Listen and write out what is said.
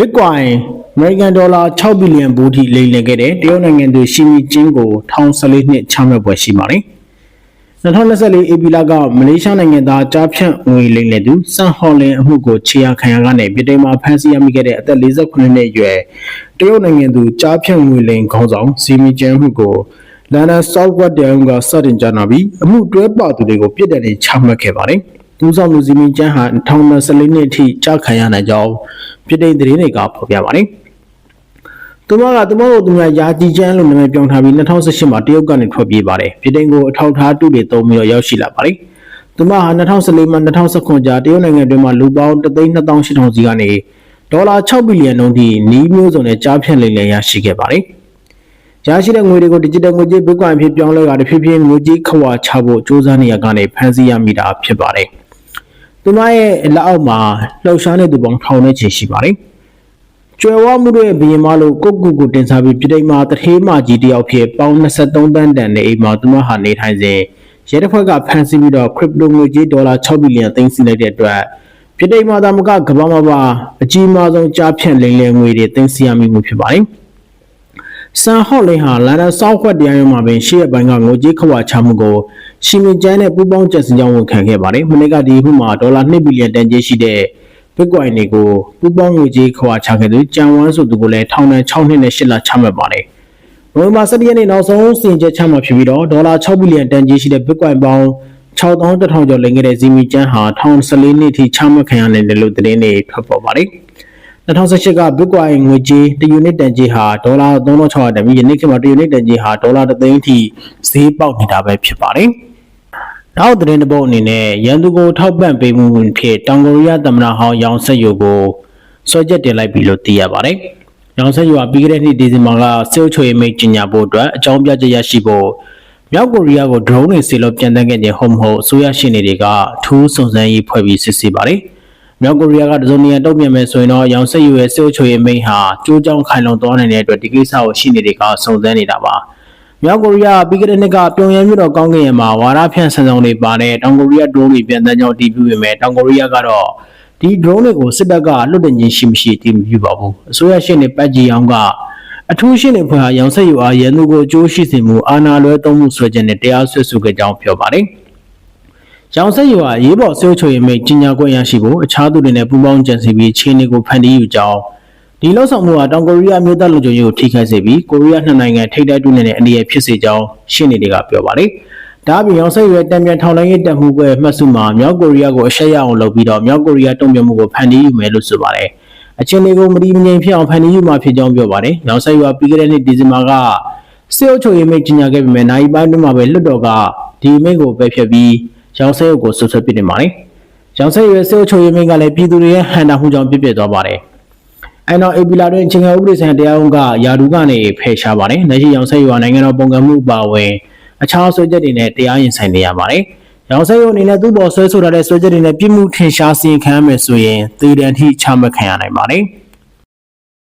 Bitcoin American Dollar 6ဘီလီယံဘူထိလိမ်လည်ခဲ့တဲ့တရုတ်နိုင်ငံသူရှီမီကျင်းကို1014နှစ်ချမှတ်ပွဲရှိပါတယ်။2024ဧပြီလကမလေးရှားနိုင်ငံသားကြားဖြန့်ငွေလိမ်လည်သူစန်ဟော်လင်အမှုကိုခြေရာခံရကနေပြည်တိုင်မှာဖမ်းဆီးရမိခဲ့တဲ့အသက်48နှစ်အရွယ်တရုတ်နိုင်ငံသူကြားဖြန့်ငွေလိမ်ခေါင်းဆောင်စီမီကျင်းမှုကိုလန်ဒန်ဆော့ဝက်တရားရုံးကစတင်ကြားနာပြီးအမှုတွဲပါသူတွေကိုပြစ်ဒဏ်တွေချမှတ်ခဲ့ပါတယ်။ သူဆောင်လူစီမီကျန်းဟာ2014နှစ်အထိကြာခံရနိုင်ကြောင်းပြည်တိုင်သတင်းတွေကဖော်ပြပါတယ်။သူမကသူမတို့သူများယာကြည်ကျန်းလို့နာမည်ပြောင်းထားပြီး2018မှာတရုတ်ကနေထွက်ပြေးပါတယ်။ပြည်တိုင်ကိုအထောက်ထားတူတွေသုံးပြီးတော့ရောက်ရှိလာပါတယ်။သူမဟာ2014မှ2019ကြားတရုတ်နိုင်ငံတွင်းမှာလူပေါင်း328,000စီကနေဒေါ်လာ6ဘီလီယံနှုန်းထိနီးမျိုးစုံနဲ့ကြားဖြန့်လိမ်လည်ရရှိခဲ့ပါတယ်။ရရှိတဲ့ငွေတွေကို digital ငွေကြေး Bitcoin ဖြစ်ပြောင်းလဲတာတဖြည်းဖြည်းငွေကြေးခွာချဖို့စ조사နေရကနေဖန်ဆီးရမိတာဖြစ်ပါတယ်။ သူမရဲ့လက်အောက်မှာလှုပ်ရှားနေသူပေါင်းထောင်နဲ့ချီရှိပါတယ်။ကျွယ်ဝမှုတွေဘရင်မလို့ကိုကူကိုတင်စားပြီးပြည်တိုင်မှာတထေးမကြီးတယောက်ဖြစ်ပေါင်း23တန်းတန်တဲ့အိမ်မှာသူမဟာနေထိုင်စဉ်ရဲတပ်ဖွဲ့ကဖမ်းဆီးပြီးတော့ crypto ငွေကြေးဒေါ်လာ6ဘီလီယံသိမ်းဆည်းလိုက်တဲ့အတွက်ပြည်တိုင်မှာသာမကကမ္ဘာမှာပါအကြီးမားဆုံးကြားဖြန့်လိမ်လည်ငွေတွေသိမ်းဆည်းရမိမှုဖြစ်ပါတယ်။ ဆန်ဟော့လင်ဟာလန်ဒန်ဆောက်ခွက်တရားရုံးမှာပင်ရှေ့ရပိုင်းကငွေကြေးခွာချမှုကိုရှီမင်ကျန်းနဲ့ပူးပေါင်းကြံစည်ကြောင်းဝန်ခံခဲ့ပါတယ်။မနေ့ကဒီခုမှာဒေါ်လာ2ဘီလီယံတန်ကြေးရှိတဲ့ Bitcoin တွေကိုပူးပေါင်းငွေကြေးခွာချခဲ့သူကြံဝန်းဆိုသူကိုလည်းထောင်ဒဏ်6နှစ်နဲ့8လချမှတ်ပါတယ်။နိုဝင်ဘာ17ရက်နေ့နောက်ဆုံးစီရင်ချက်ချမှတ်ဖြစ်ပြီးတော့ဒေါ်လာ6ဘီလီယံတန်ကြေးရှိတဲ့ Bitcoin ပေါင်း6100ကျော်လိမ်ခဲ့တဲ့ဇီမီကျန်းဟာ1014နှစ်ထိချမှတ်ခံရနိုင်တယ်လို့သတင်းတွေထွက်ပေါ်ပါတယ်။ 2018က Bitcoin ငွေကြေး1 unit တန်ကြေးဟာဒေါ်လာ3600တန်ပြီးယနေ့ခေတ်မှာ1 unit တန်ကြေးဟာဒေါ်လာ3သိန်းထိဈေးပေါက်နေတာပဲဖြစ်ပါတယ်။နောက်သတင်းတစ်ပုဒ်အနေနဲ့ရန်သူကိုထောက်ပံ့ပေးမှုဖြစ်တောင်ကိုရီးယားသမ္မတဟောင်းရောင်ဆက်ယိုကိုဆွဲချက်တင်လိုက်ပြီလို့သိရပါတယ်။ရောင်ဆက်ယိုကပြီးခဲ့တဲ့နှစ်ဒီဇင်ဘာကစေုပ်ချွေမိတ်ကြီးညာဖို့အတွက်အကြောင်းပြချက်ရရှိဖို့မြောက်ကိုရီးယားကို drone တွေဆေလို့ပြန်တန်းခဲ့ခြင်းဟုတ်မဟုတ်အစိုးရရှင်းနေတွေကထူးစုံစမ်းရေးဖွဲ့ပြီးစစ်ဆေးပါတယ်။ မြောက်ကိုရီးယားကတစုံတရာတုံ့ပြန်မယ်ဆိုရင်တော့ရောင်ဆက်ယူရဲ့စေုပ်ချွေမိတ်ဟာကြိုးကြောင်ခိုင်လုံသွားနိုင်တဲ့အတွက်ဒီကိစ္စကိုရှင်းနေတွေကစုံစမ်းနေတာပါ။မြောက်ကိုရီးယားပြီးခဲ့တဲ့နှစ်ကပြုံရန်မြို့တော်ကောင်းကင်ရံမှာဝါရဖြန့်ဆန်ဆောင်တွေပါတဲ့တောင်ကိုရီးယား drone တွေပြန်တန်းကြောင်းတည်ပြုပေမဲ့တောင်ကိုရီးယားကတော့ဒီ drone တွေကိုစစ်တပ်ကလွတ်တင်ခြင်းရှိမရှိတည်မပြုပါဘူး။အစိုးရရှင်းနေပတ်ကြီးအောင်ကအထူးရှင်းနေဖွဲ့ဟာရောင်ဆက်ယူအားရန်သူကိုအကျိုးရှိစေမှုအာဏာလွဲသုံးမှုဆွဲချက်နဲ့တရားစွဲဆိုခဲ့ကြောင်းပြောပါတယ်။ ရောင်ဆက်ယူအားရေးပေါ်ဆွေးချွေမိတ်ကြီးညာခွင့်ရရှိဖို့အခြားသူတွေနဲ့ပူးပေါင်းကြံစည်ပြီးခြေနေကိုဖန်တီးယူကြောင်းဒီလောက်ဆောင်မှုဟာတောင်ကိုရီးယားမျိုးသားလူမျိုးရေးကိုထိခိုက်စေပြီးကိုရီးယားနှစ်နိုင်ငံထိပ်တိုက်တူနေတဲ့အနေရဖြစ်စေကြောင်းရှင်းနေတွေကပြောပါတယ်။ဒါအပြင်ရောင်ဆက်ယူရဲ့တံပြန်ထောင်လိုင်းရေးတက်မှုကွဲမှတ်စုမှာမြောက်ကိုရီးယားကိုအရှက်ရအောင်လုပ်ပြီးတော့မြောက်ကိုရီးယားတုံ့ပြန်မှုကိုဖန်တီးယူမယ်လို့ဆိုပါတယ်။အချင်းတွေကိုမတိမငြိမ်ဖြစ်အောင်ဖန်တီးယူမှာဖြစ်ကြောင်းပြောပါတယ်။ရောင်ဆက်ယူကပြီးခဲ့တဲ့နှစ်ဒီဇင်ဘာကစေအုပ်ချုပ်ရေးမိတ်ကြီးညာခဲ့ပေမဲ့နိုင်ပိုင်းတွင်းမှာပဲလွတ်တော်ကဒီမိတ်ကိုပယ်ဖျက်ပြီး ရောင်ဆက်ယူကိုဆွဆွပစ်နေပါတယ်။ရောင်ဆက်ယူရဲ့စေအုပ်ချုပ်ရေးမိတ်ကလည်းပြည်သူတွေရဲ့ဟန်တာမှုကြောင့်ပြစ်ပြစ်သွားပါတယ်။အဲနောက်အေပီလာတွင်ချင်းငယ်ဥပဒေဆိုင်တရားရုံးကယာဒူကနေဖယ်ရှားပါတယ်။လက်ရှိရောင်ဆက်ယူကနိုင်ငံတော်ပုံကံမှုအပါအဝင်အခြားဆွဲချက်တွေနဲ့တရားရင်ဆိုင်နေရပါတယ်။ရောင်ဆက်ရုံအနေနဲ့သူ့ပေါ်ဆွဲဆိုထားတဲ့ဆွဲချက်တွေနဲ့ပြစ်မှုထင်ရှားစီရင်ခံရမယ်ဆိုရင်သေဒဏ်ထိချမှတ်ခံရနိုင်ပါတယ်။